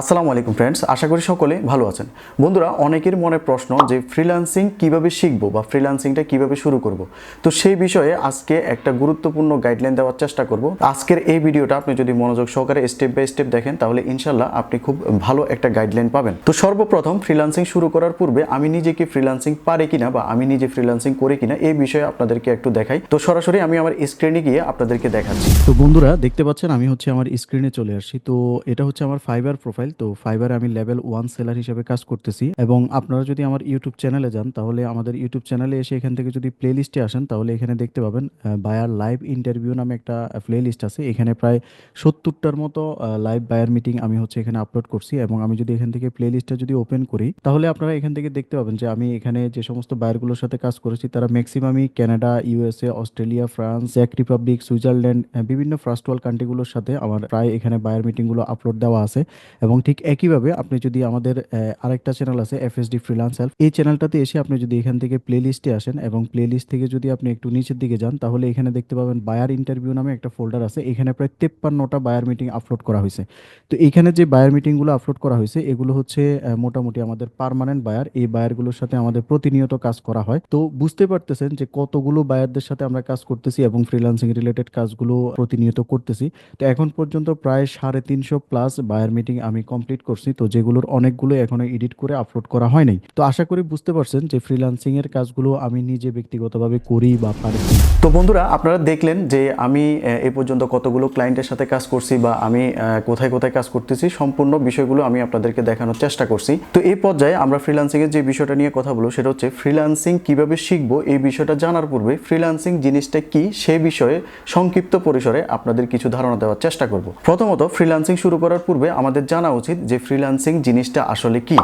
আসসালামু আলাইকুম ফ্রেন্ডস আশা করি সকলে ভালো আছেন। বন্ধুরা, অনেকের মনে প্রশ্ন যে ফ্রিল্যান্সিং কীভাবে শিখব বা ফ্রিল্যান্সিংটা কীভাবে শুরু করব? তো সেই বিষয়ে আজকে একটা গুরুত্বপূর্ণ গাইডলাইন দেওয়ার চেষ্টা করব। আজকের এই ভিডিওটা আপনি যদি মনোযোগ সহকারে স্টেপ বাই স্টেপ দেখেন, তাহলে ইনশাল্লাহ আপনি খুব ভালো একটা গাইডলাইন পাবেন। তো সর্বপ্রথম ফ্রিল্যান্সিং শুরু করার পূর্বে আমি নিজে কি ফ্রিল্যান্সিং পারে কিনা বা আমি নিজে ফ্রিল্যান্সিং করে কিনা এই বিষয়ে আপনাদেরকে একটু দেখাই। তো সরাসরি আমি আমার স্ক্রিনে গিয়ে আপনাদেরকে দেখাচ্ছি। তো বন্ধুরা, দেখতে পাচ্ছেন আমি হচ্ছে আমার স্ক্রিনে চলে আসছি। তো এটা হচ্ছে আমার ফাইবার প্রোফাইল তো ফাইবারে আমি লেভেল ওয়ান সেলার হিসেবে কাজ করতেছি। এবং আপনারা যদি আমার ইউটিউব চ্যানেলে যান, তাহলে আমাদের ইউটিউব চ্যানেলে এসে এখান থেকে যদি প্লে লিস্টে আসেন, তাহলে এখানে দেখতে পাবেন বায়ার লাইভ ইন্টারভিউ নামে একটা প্লে লিস্ট আছে। এখানে প্রায় সত্তরটার মতো লাইভ বায়ার মিটিং আমি হচ্ছে এখানে আপলোড করছি। এবং আমি যদি এখান থেকে প্লে লিস্টটা যদি ওপেন করি, তাহলে আপনারা এখান থেকে দেখতে পাবেন যে আমি এখানে যে সমস্ত বায়ারগুলোর সাথে কাজ করেছি, তারা ম্যাক্সিমামই কানাডা ইউএসএ অস্ট্রেলিয়া ফ্রান্স চেক রিপাবলিক সুইজারল্যান্ড বিভিন্ন ফার্স্ট ওয়ার্ল্ড কান্ট্রিগুলোর সাথে আমার প্রায় এখানে বায়ার মিটিংগুলো আপলোড দেওয়া আছে। এবং ঠিক একইভাবে আপনি যদি আমাদের আরেকটা চ্যানেল আছে এফএসডি ফ্রিলান্স হেল্প এই চ্যানেলটাতে এসে আপনি যদি এখান থেকে প্লে লিস্টে আসেন এবং প্লে লিস্ট থেকে যদি আপনি একটু নিচের দিকে যান, তাহলে এখানে দেখতে পাবেন বায়ার ইন্টারভিউ নামে একটা ফোল্ডার আছে। এখানে প্রায় তেপ্পান্নটা বায়ার মিটিং আপলোড করা হয়েছে। তো এখানে যে বায়ার মিটিংগুলো আপলোড করা হয়েছে, এগুলো হচ্ছে মোটামুটি আমাদের পার্মানেন্ট বায়ার এই বায়ারগুলোর সাথে আমাদের প্রতিনিয়ত কাজ করা হয়। তো বুঝতে পারতেছেন যে কতগুলো বায়ারদের সাথে আমরা কাজ করতেছি এবং ফ্রিল্যান্সিং রিলেটেড কাজগুলো প্রতিনিয়ত করতেছি। তো এখন পর্যন্ত প্রায় সাড়ে তিনশো প্লাস বায়ার মিটিং আমি কমপ্লিট করছি, তো যেগুলোর অনেকগুলো এখনও এডিট করে আপলোড করা হয় নাই। তো আশা করি বুঝতে পারছেন যে ফ্রিল্যান্সিং এর কাজগুলো আমি নিজে ব্যক্তিগতভাবে করি বা পারি। তো বন্ধুরা, আপনারা দেখলেন যে আমি, এ পর্যন্ত কতগুলো ক্লায়েন্টের সাথে কাজ করছি বা আমি কোথায় কোথায় কাজ করতেছি, সম্পূর্ণ বিষয়গুলো আমি আপনাদেরকে দেখানোর চেষ্টা করছি। তো এই পর্যায়ে আমরা ফ্রিল্যান্সিং এর যে বিষয়টা নিয়ে কথা বলব, সেটা হচ্ছে ফ্রিল্যান্সিং কীভাবে শিখব, এই বিষয়টা জানার পূর্বে ফ্রিল্যান্সিং জিনিসটা কি, সে বিষয়ে সংক্ষিপ্ত পরিসরে আপনাদের কিছু ধারণা দেওয়ার চেষ্টা করব। প্রথমত ফ্রিল্যান্সিং শুরু করার পূর্বে আমাদের জানা উচিত যে ফ্রিল্যান্সিং জিনিসটা আসলে কি।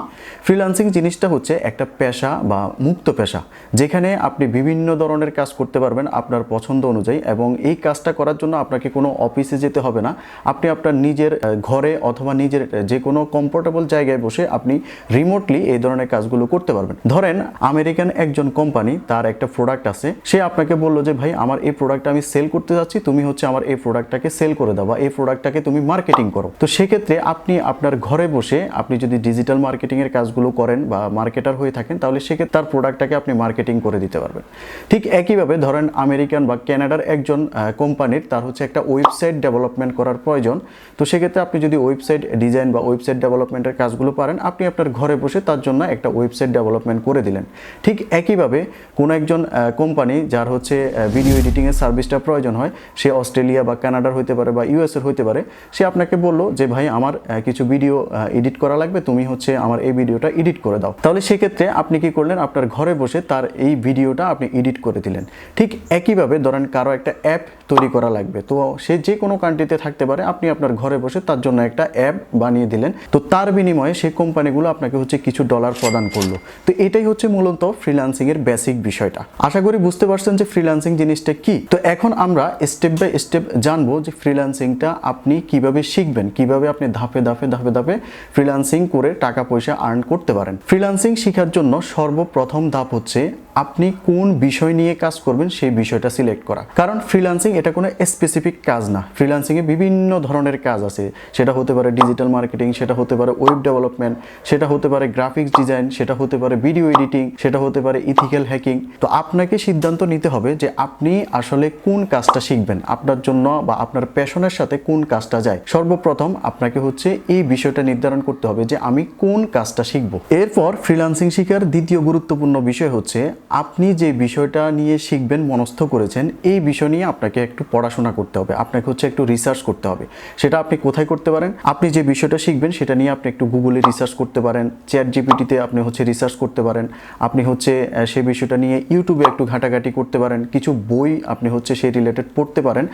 ফ্রিল্যান্সিং জিনিসটা হচ্ছে একটা পেশা বা মুক্ত পেশা, যেখানে আপনি বিভিন্ন ধরনের কাজ করতে পারবেন আপনার পছন্দ অনুযায়ী এবং এই কাজটা করার জন্য আপনাকে কোনো অফিসে যেতে হবে না। আপনি আপনার নিজের ঘরে অথবা নিজের যে কোনো কমফোর্টেবল জায়গায় বসে আপনি রিমোটলি এই ধরনের কাজগুলো করতে পারবেন। ধরেন, আমেরিকান একজন কোম্পানি তার একটা প্রোডাক্ট আছে, সে আপনাকে বলল যে, ভাই, আমার এই প্রোডাক্টটা আমি সেল করতে যাচ্ছি, তুমি হচ্ছে আমার এই প্রোডাক্টটাকে সেল করে দাও বা এই প্রোডাক্টটাকে তুমি মার্কেটিং করো। তো সেক্ষেত্রে আপনি আপনার ঘরে বসে আপনি যদি ডিজিটাল মার্কেটিং এর কাজগুলো করেন বা মার্কেটার হয়ে থাকেন তাহলে সেক্ষেত্রে তার প্রোডাক্টটাকে আপনি মার্কেটিং করে দিতে পারবেন। ঠিক একইভাবে ধরেন আমেরিকান বা কানাডার একজন কোম্পানির তার হচ্ছে একটা ওয়েবসাইট ডেভেলপমেন্ট করার প্রয়োজন। তো সেক্ষেত্রে আপনি যদি ওয়েবসাইট ডিজাইন বা ওয়েবসাইট ডেভেলপমেন্টের কাজগুলো পারেন আপনি আপনার ঘরে বসে তার জন্য একটা ওয়েবসাইট ডেভেলপমেন্ট করে দিলেন। ঠিক একইভাবে কোনো একজন কোম্পানি যার হচ্ছে ভিডিও এডিটিংয়ের সার্ভিসটা প্রয়োজন হয় সে অস্ট্রেলিয়া বা কানাডার হইতে পারে বা ইউএসের হইতে পারে সে আপনাকে বলল যে ভাই আমার আহ, কিছু ভিডিও এডিট করা লাগবে, তুমি হচ্ছে আমার এই ভিডিওটা এডিট করে দাও। তাহলে সেক্ষেত্রে আপনি কি করলেন? আপনার ঘরে বসে তার এই ভিডিওটা আপনি এডিট করে দিলেন। ঠিক একইভাবে ধরেন কারও একটা অ্যাপ তৈরি করা লাগবে। তো সে যে কোনো কান্ট্রিতে থাকতে পারে, আপনি আপনার ঘরে বসে তার জন্য একটা অ্যাপ বানিয়ে দিলেন। তো তার বিনিময়ে সেই কোম্পানিগুলো আপনাকে হচ্ছে কিছু ডলার প্রদান করল। তো এটাই হচ্ছে মূলত ফ্রিল্যান্সিং এর বেসিক বিষয়টা। আশা করি বুঝতে পারছেন যে ফ্রিল্যান্সিং জিনিসটা কি। তো এখন আমরা স্টেপ বাই স্টেপ জানব যে ফ্রিল্যান্সিংটা আপনি কীভাবে শিখবেন, কীভাবে আপনি ধাপে ধাপে ধাপে ধাপে ফ্রিলান্সিং করে টাকা পয়সা আর্ন করতে পারেন। ফ্রিলান্সিং শেখার জন্য সর্বপ্রথম ধাপ হচ্ছে আপনি কোন বিষয় নিয়ে কাজ করবেন সেই বিষয়টা সিলেক্ট করা। কারণ ফ্রিল্যান্সিং এটা কোনো স্পেসিফিক কাজ না। ফ্রিল্যান্সিং এ বিভিন্ন ধরনের কাজ আছে। সেটা হতে পারে ডিজিটাল মার্কেটিং সেটা হতে পারে ওয়েব ডেভেলপমেন্ট সেটা হতে পারে গ্রাফিক্স ডিজাইন সেটা হতে পারে ভিডিও এডিটিং সেটা হতে পারে ইথিক্যাল হ্যাকিং তো আপনাকে সিদ্ধান্ত নিতে হবে যে আপনি আসলে কোন কাজটা শিখবেন, আপনার জন্য বা আপনার প্যাশনের সাথে কোন কাজটা যায়। সর্বপ্রথম আপনাকে হচ্ছে এই বিষয়টা নির্ধারণ করতে হবে যে আমি কোন কাজটা শিখব। এরপর ফ্রিলান্সিং শিখার দ্বিতীয় গুরুত্বপূর্ণ বিষয় হচ্ছে আপনি যে বিষয়টা নিয়ে শিখবেন, মনস্থ করেছেন, এই বিষয় নিয়ে আপনাকে একটু পড়াশোনা করতে হবে। আপনাকে হচ্ছে একটু রিসার্চ করতে হবে। সেটা আপনি কোথায় করতে পারেন? আপনি যে বিষয়টা শিখবেন, সেটা নিয়ে আপনি একটু গুগলে রিসার্চ করতে পারেন চ্যাট জিপিটিতে আপনি হচ্ছে রিসার্চ করতে পারেন, আপনি হচ্ছে সে বিষয়টা নিয়ে ইউটিউবে একটু ঘাটাঘাটি করতে পারেন, কিছু বই আপনি হচ্ছে সেই রিলেটেড পড়তে পারেন।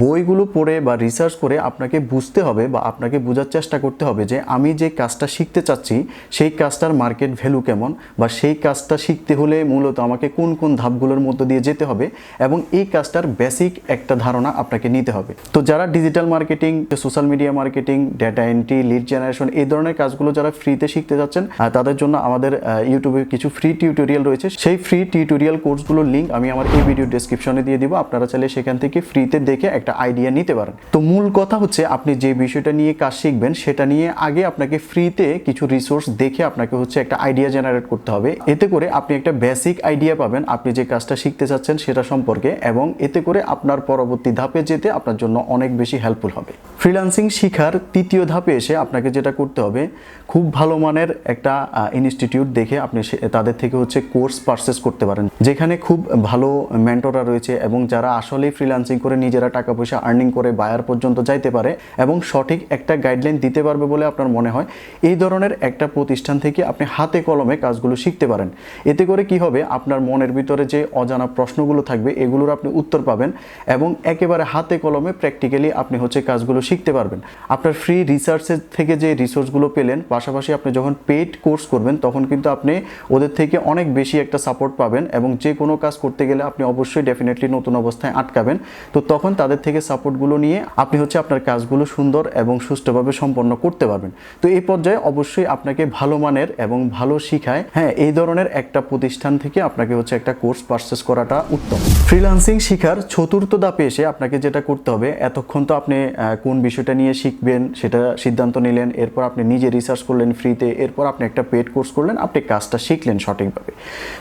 বইগুলো পড়ে বা রিসার্চ করে আপনাকে বুঝতে হবে বা আপনাকে বোঝার চেষ্টা করতে হবে যে আমি যে কাজটা শিখতে চাচ্ছি, সেই কাজটার মার্কেট ভ্যালু কেমন বা সেই কাজটা শিখতে হলে মূলত আমাকে কোন কোন ধাপগুলোর মধ্য দিয়ে যেতে হবে এবং এই কাজটার বেসিক একটা ধারণা আপনাকে নিতে হবে। তো যারা digital marketing social media marketing data entry lead generation এই ধরনের কাজগুলো যারা ফ্রিতে শিখতে যাচ্ছেন তাদের জন্য আমাদের ইউটিউবে কিছু ফ্রি টিউটোরিয়াল রয়েছে। সেই ফ্রি টিউটোরিয়াল কোর্সগুলোর লিঙ্ক আমি আমার এই ভিডিও ডেসক্রিপশনে দিয়ে দিব। আপনারা চাইলে সেখান থেকে ফ্রিতে দেখে একটা আইডিয়া নিতে পারেন। তো মূল কথা হচ্ছে আপনি যে বিষয়টা নিয়ে কাজ শিখবেন, সেটা নিয়ে আগে আপনাকে ফ্রিতে কিছু রিসোর্স দেখে আপনাকে হচ্ছে একটা আইডিয়া জেনারেট করতে হবে। এতে করে আপনি একটা বেসিক আইডিয়া পাবেন, আপনি যে কাজটা শিখতে চাচ্ছেন সেটা সম্পর্কে এবং এতে করে আপনার পরবর্তী ধাপে যেতে আপনার জন্য অনেক বেশি হেল্পফুল হবে। ফ্রিল্যান্সিং শিখার তৃতীয় ধাপে এসে আপনাকে যেটা করতে হবে, খুব ভালো মানের একটা ইনস্টিটিউট দেখে আপনি তাদের থেকে হচ্ছে কোর্স পারচেস করতে পারেন। যেখানে খুব ভালো মেন্টররা রয়েছে এবং যারা আসলেই ফ্রিলান্সিং করে নিজেরা টাকা পয়সা আর্নিং করে বায়ার পর্যন্ত যাইতে পারে এবং সঠিক একটা গাইডলাইন দিতে পারবে বলে আপনার মনে হয়, এই ধরনের একটা প্রতিষ্ঠান থেকে আপনি হাতে কলমে কাজগুলো শিখতে পারেন। এতে করে কি হবে, আপনার মনের ভিতরে যে অজানা প্রশ্নগুলো থাকবে, এগুলোর আপনি উত্তর পাবেন এবং একেবারে হাতে কলমে প্র্যাকটিক্যালি আপনি হচ্ছে কাজগুলো শিখতে পারবেন। আপনার ফ্রি রিসার্চের থেকে যে রিসোর্সগুলো পেলেন, পাশাপাশি আপনি যখন পেইড কোর্স করবেন, তখন কিন্তু আপনি ওদের থেকে অনেক বেশি একটা সাপোর্ট পাবেন এবং যে কোনো কাজ করতে গেলে আপনি অবশ্যই ডেফিনেটলি নতুন অবস্থায় আটকাবেন। তো তখন তাদের থেকে সাপোর্টগুলো নিয়ে আপনি হচ্ছে আপনার কাজগুলো সুন্দর এবং সুষ্ঠুভাবে সম্পন্ন করতে পারবেন। তো এই পর্যায়ে অবশ্যই আপনাকে ভালো মানের এবং ভালো শিখায় হ্যাঁ এই ধরনের একটা প্রতিষ্ঠান থেকে আপনাকে হচ্ছে একটা কোর্স পারচেস করাটা উত্তম। ফ্রিল্যান্সিং শিখার চতুর্থ ধাপে এসে আপনাকে যেটা করতে হবে, এতক্ষণ তো আপনি কোন বিষয়টা নিয়ে শিখবেন সেটা সিদ্ধান্ত নিলেন, এরপর আপনি নিজে রিসার্চ করলেন ফ্রিতে এরপর আপনি একটা পেড কোর্স করলেন, আপনি কাজটা শিখলেন সঠিকভাবে।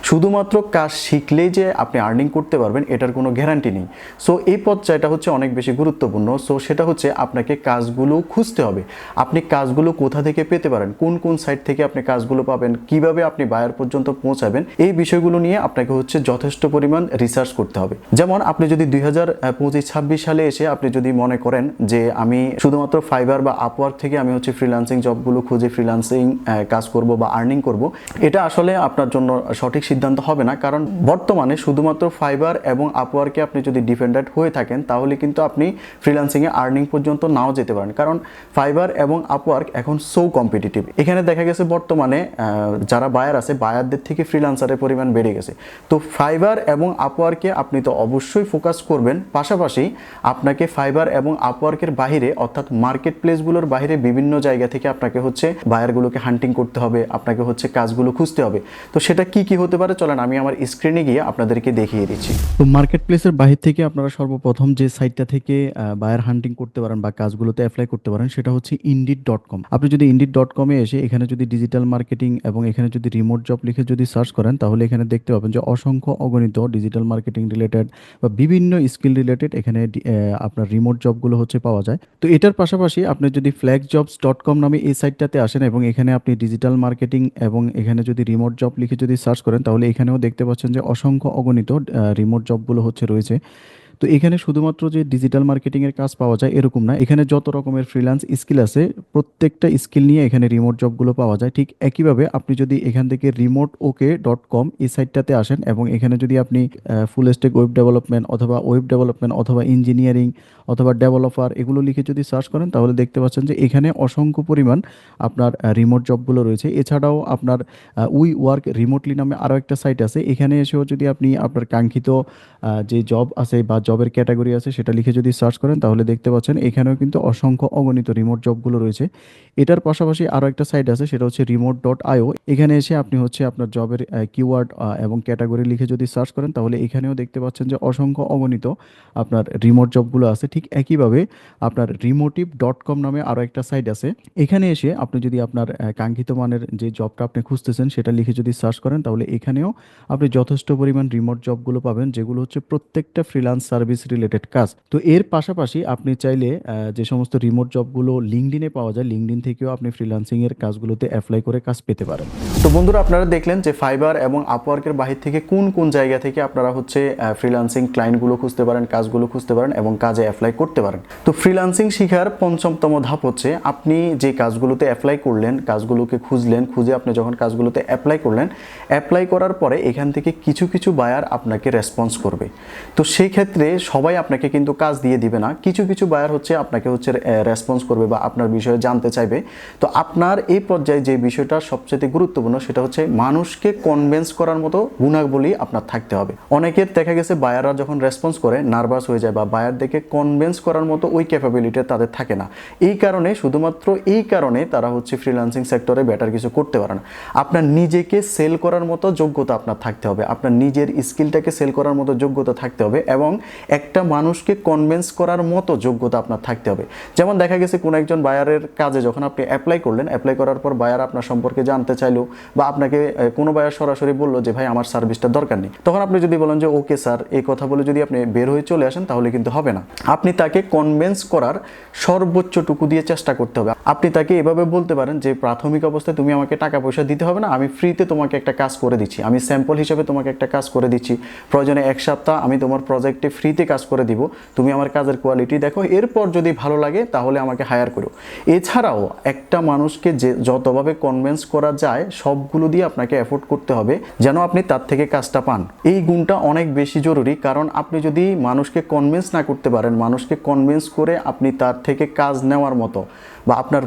শুধুমাত্র কাজ শিখলেই যে আপনি আর্নিং করতে পারবেন, এটার কোনো গ্যারান্টি নেই। সো এই পর্যায়টা অনেক বেশি গুরুত্বপূর্ণ। সো সেটা হচ্ছে আপনাকে কাজগুলো খুঁজতে হবে। আপনি কাজগুলো কোথা থেকে পেতে পারেন? কোন কোন সাইট থেকে আপনি কাজগুলো পাবেন? কীভাবে আপনি বায়ার পর্যন্ত পৌঁছাবেন? এই বিষয়গুলো নিয়ে আপনাকে হচ্ছে যথেষ্ট পরিমাণ রিসার্চ করতে হবে। যেমন আপনি যদি দুই হাজার পঁচিশ, ছাব্বিশ সালে এসে আপনি যদি মনে করেন যে আমি শুধুমাত্র ফাইবার বা আপওয়ার্ক থেকে আমি হচ্ছে ফ্রিল্যান্সিং জবগুলো খুঁজে ফ্রিল্যান্সিং কাজ করব বা আর্নিং করব, এটা আসলে আপনার জন্য সঠিক সিদ্ধান্ত হবে না। কারণ বর্তমানে শুধুমাত্র ফাইবার এবং আপওয়ার্কে আপনি যদি ডিপেন্ডেন্ট হয়ে থাকেন, তাহলে কিন্তু আপনি ফ্রিল্যান্সিংয়ে আর্নিং পর্যন্ত নাও যেতে পারেন। কারণ ফাইবার এবং আপওয়ার্ক এখন সো কম্পিটিটিভ এখানে দেখা গেছে বর্তমানে যারা বায়ার আছে বায়ারদের থেকে ফ্রিল্যান্সারের পরিমাণ বেড়ে গেছে। তো ফাইবার এবং আপওয়ার্কে আপনি তো অবশ্যই ফোকাস করবেন। পাশাপাশি আপনাকে ফাইবার এবং আপওয়ার্কের বাইরে অর্থাৎ মার্কেট প্লেসগুলোর বাইরে বিভিন্ন জায়গা থেকে আপনাকে হচ্ছে বায়ারগুলোকে হান্টিং করতে হবে, আপনাকে হচ্ছে কাজগুলো খুঁজতে হবে। তো সেটা কি কি হতে পারে? চলেন আমি আমার স্ক্রিনে গিয়ে আপনাদেরকে দেখিয়ে দিচ্ছি। তো মার্কেট প্লেসের বাহির থেকে আপনারা সর্বপ্রথম যে সাইটটা থেকে বায়ার হান্টিং করতে পারেন বা কাজগুলোতে অ্যাপ্লাই করতে পারেন, সেটা হচ্ছে ইন্ডিড ডট কম আপনি যদি ইন্ডিড ডট কমে এসে এখানে যদি ডিজিটাল মার্কেটিং এবং এখানে যদি রিমোট জব লিখে যদি সার্চ করেন, তাহলে এখানে দেখতে পাবেন যে অসংখ্য অগণিত ডিজিটাল মার্কেটিং রিলেটেড বা বিভিন্ন স্কিল রিলেটেড এখানে আপনার রিমোট জবগুলো হচ্ছে পাওয়া যায়। তো এটার পাশাপাশি আপনি যদি ফ্ল্যাগ জবস ডট কম নামে এই সাইটটাতে আসেন এবং এখানে আপনি ডিজিটাল মার্কেটিং এবং এখানে যদি রিমোট জব লিখে যদি সার্চ করেন, তাহলে এখানেও দেখতে পাচ্ছেন যে অসংখ্য অগণিত রিমোট জবগুলো হচ্ছে রয়েছে। তো এখানে শুধুমাত্র যে ডিজিটাল মার্কেটিং এর কাজ পাওয়া যায় এরকম না। এখানে যত রকমের ফ্রিল্যান্স স্কিল আছে, প্রত্যেকটা স্কিল নিয়ে এখানে রিমোট জবগুলো পাওয়া যায়। ঠিক একইভাবে আপনি যদি এখান থেকে রিমোট ওকে ডট কম এই সাইটটাতে আসেন এবং এখানে যদি আপনি ফুল স্টেক ওয়েব ডেভেলপমেন্ট অথবা ওয়েব ডেভেলপমেন্ট অথবা ইঞ্জিনিয়ারিং অথবা ডেভেলপার এগুলো লিখে যদি সার্চ করেন, তাহলে দেখতে পাচ্ছেন যে এখানে অসংখ্য পরিমাণ আপনার রিমোট জবগুলো রয়েছে। এছাড়াও আপনার উই ওয়ার্ক রিমোটলি নামে আরও একটা সাইট আছে। এখানে এসেও যদি আপনি আপনার কাঙ্ক্ষিত যে জব আছে বা জবের ক্যাটাগরি আছে, সেটা লিখে যদি সার্চ করেন তাহলে দেখতে পাচ্ছেন এখানেও কিন্তু অসংখ্য অগণিত রিমোট জবগুলো রয়েছে। এটার পাশাপাশি আরও একটা সাইট আছে, সেটা হচ্ছে রিমোট ডট আইও এখানে এসে আপনি হচ্ছে আপনার জবের কিওয়ার্ড এবং ক্যাটাগরি লিখে যদি সার্চ করেন তাহলে এখানেও দেখতে পাচ্ছেন যে অসংখ্য অগণিত আপনার রিমোট জবগুলো আছে। ঠিক একইভাবে আপনার রিমোটিভ ডট কম নামে আরও একটা সাইট আছে। এখানে এসে আপনি যদি আপনার কাঙ্ক্ষিত মানের যে জবটা আপনি খুঁজতেছেন, সেটা লিখে যদি সার্চ করেন তাহলে এখানেও আপনি যথেষ্ট পরিমাণ রিমোট জবগুলো পাবেন, যেগুলো হচ্ছে প্রত্যেকটা ফ্রিল্যান্স সার্ভিস রিলেটেড কাজ। তো এর পাশাপাশি আপনি চাইলে যে সমস্ত রিমোট জবগুলো লিঙ্কডিনে পাওয়া যায় লিঙ্কডিন থেকেও আপনি ফ্রিল্যান্সিং এর কাজগুলোতে অ্যাপ্লাই করে কাজ পেতে পারেন। তো বন্ধুরা, আপনারা দেখলেন যে ফাইবার এবং আপওয়ার্কের বাহির থেকে কোন কোন জায়গা থেকে আপনারা হচ্ছে ফ্রিল্যান্সিং ক্লায়েন্টগুলো খুঁজতে পারেন, কাজগুলো খুঁজতে পারেন এবং কাজে অ্যাপ্লাই করতে পারেন। তো ফ্রিল্যান্সিং শিখার পঞ্চমতম ধাপ হচ্ছে, আপনি যে কাজগুলোতে অ্যাপ্লাই করলেন, কাজগুলোকে খুঁজলেন, খুঁজে আপনি যখন কাজগুলোতে অ্যাপ্লাই করলেন অ্যাপ্লাই করার পরে এখান থেকে কিছু কিছু বায়ার আপনাকে রেসপন্স করবে। তো সেই ক্ষেত্রে সবাই আপনাকে কিন্তু কাজ দিয়ে দিবে না। কিছু কিছু বায়ার হচ্ছে আপনাকে হচ্ছে রেসপন্স করবে বা আপনার বিষয়ে জানতে চাইবে। তো আপনার এই পর্যায়ে যে বিষয়টা সবচেয়ে গুরুত্বপূর্ণ সেটা হচ্ছে মানুষকে কনভেন্স করার মতো গুণাবলী আপনার থাকতে হবে। অনেকের দেখা গেছে বায়াররা যখন রেসপন্স করে নার্ভাস হয়ে যায় বা বায়ারদেরকে কনভেন্স করার মতো ওই ক্যাপাবিলিটি তাদের থাকে না। এই কারণে, শুধুমাত্র এই কারণে তারা হচ্ছে ফ্রিল্যান্সিং সেক্টরে বেটার কিছু করতে পারে না। আপনার নিজেকে সেল করার মতো যোগ্যতা আপনার থাকতে হবে। আপনার নিজের স্কিলটাকে সেল করার মতো যোগ্যতা থাকতে হবে এবং একটা মানুষকে কনভেন্স করার মতো যোগ্যতা আপনার থাকতে হবে। যেমন দেখা গেছে কোনো একজন বায়ারের কাজে যখন আপনি অ্যাপ্লাই করলেন অ্যাপ্লাই করার পর বায়ার আপনার সম্পর্কে জানতে চাইলো বা আপনাকে কোনো বায়ার সরাসরি বলল যে, ভাই, আমার সার্ভিসটা দরকার নেই। তখন আপনি যদি বলেন যে, ওকে স্যার, এই কথা বলে যদি আপনি বের হয়ে চলে আসেন, তাহলে কিন্তু হবে না। আপনি তাকে কনভেন্স করার সর্বোচ্চটুকু দিয়ে চেষ্টা করতে হবে। আপনি তাকে এভাবে বলতে পারেন যে, প্রাথমিক অবস্থায় তুমি আমাকে টাকা পয়সা দিতে হবে না, আমি ফ্রিতে তোমাকে একটা কাজ করে দিচ্ছি। আমি স্যাম্পল হিসেবে তোমাকে একটা কাজ করে দিচ্ছি। প্রয়োজনে এক সপ্তাহ আমি তোমার প্রজেক্টে ফ্রিতে কাজ করে দিব, তুমি আমার কাজের কোয়ালিটি দেখো, এরপর যদি ভালো লাগে তাহলে আমাকে হায়ার করো। এছাড়াও একটা মানুষকে যে যতভাবে কনভেন্স করা যায়, সবগুলো দিয়ে আপনাকে অ্যাফোর্ড করতে হবে যেন আপনি তার থেকে কাজটা পান। এই গুণটা অনেক বেশি জরুরি, কারণ আপনি যদি মানুষকে কনভিন্স না করতে পারেন, মানুষকে কনভিন্স করে আপনি তার থেকে কাজ নেওয়ার মতো বা আপনার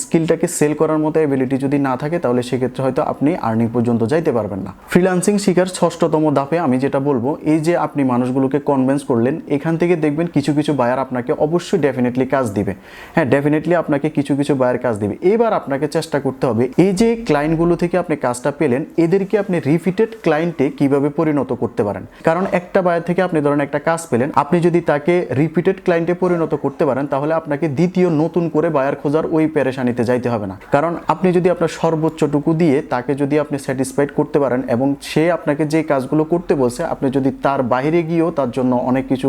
স্কিলটাকে সেল করার মতো এবিলিটি যদি না থাকে, তাহলে সেক্ষেত্রে হয়তো আপনি আর্নিং পর্যন্ত যাইতে পারবেন না। ফ্রিলান্সিং শিখার ষষ্ঠতম ধাপে আমি যেটা বলব, এই যে আপনি মানুষগুলোকে কনভেন্স করলেন, এখান থেকে দেখবেন কিছু কিছু বায়ার আপনাকে অবশ্যই ডেফিনেটলি কাজ দিবে। হ্যাঁ ডেফিনেটলি আপনাকে কিছু কিছু বায়ার কাজ দিবে। এবার আপনাকে চেষ্টা করতে হবে, এই যে ক্লায়েন্টগুলো থেকে আপনি কাজটা পেলেন, এদেরকে আপনি রিপিটেড ক্লায়েন্টে কীভাবে পরিণত করতে পারেন? কারণ একটা বায়ার থেকে আপনি ধরেন একটা কাজ পেলেন, আপনি যদি তাকে রিপিটেড ক্লায়েন্টে পরিণত করতে পারেন, তাহলে আপনাকে দ্বিতীয় নতুন করে বায়ার খোঁজার ওই পেরেশানিতে যাইতে হবে না। কারণ আপনি যদি আপনার সর্বোচ্চটুকু দিয়ে তাকে যদি আপনি স্যাটিসফাইড করতে পারেন এবং সে আপনাকে যে কাজগুলো করতে বলছে, আপনি যদি তার বাইরে গিয়েও তার জন্য অনেক কিছু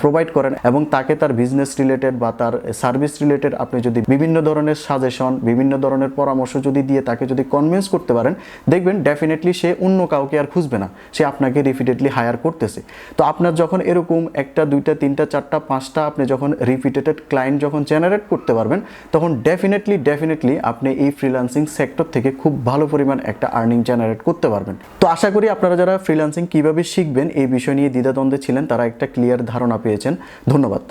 প্রোভাইড করেন এবং তাকে তার বিজনেস রিলেটেড বা তার সার্ভিস রিলেটেড আপনি যদি বিভিন্ন ধরনের সাজেশন বিভিন্ন ধরনের পরামর্শ যদি দিয়ে তাকে যদি কনভিন্স করতে পারেন, দেখবেন ডেফিনেটলি সে অন্য কাউকে আর খুঁজবে না। সে আপনাকে রিপিটেডলি হায়ার করতেছে। তো আপনার যখন এরকম একটা, দুইটা, তিনটা, চারটা, পাঁচটা আপনি যখন রিপিটেড ক্লায়েন্ট যখন জেনারেট করতে পারবেন তখন ডেফিনেটলি ডেফিনেটলি আপনি এই ফ্রিলান্সিং সেক্টর থেকে খুব ভালো পরিমাণ একটা আর্নিং জেনারেট করতে পারবেন। তো আশা করি আপনারা যারা ফ্রিলান্সিং কীভাবে শিখবেন এই বিষয় নিয়ে দ্বিধাদ্বন্দ্বে ছিলেন, তারা একটা ক্লিয়ার ধারণা পেয়েছেন। ধন্যবাদ।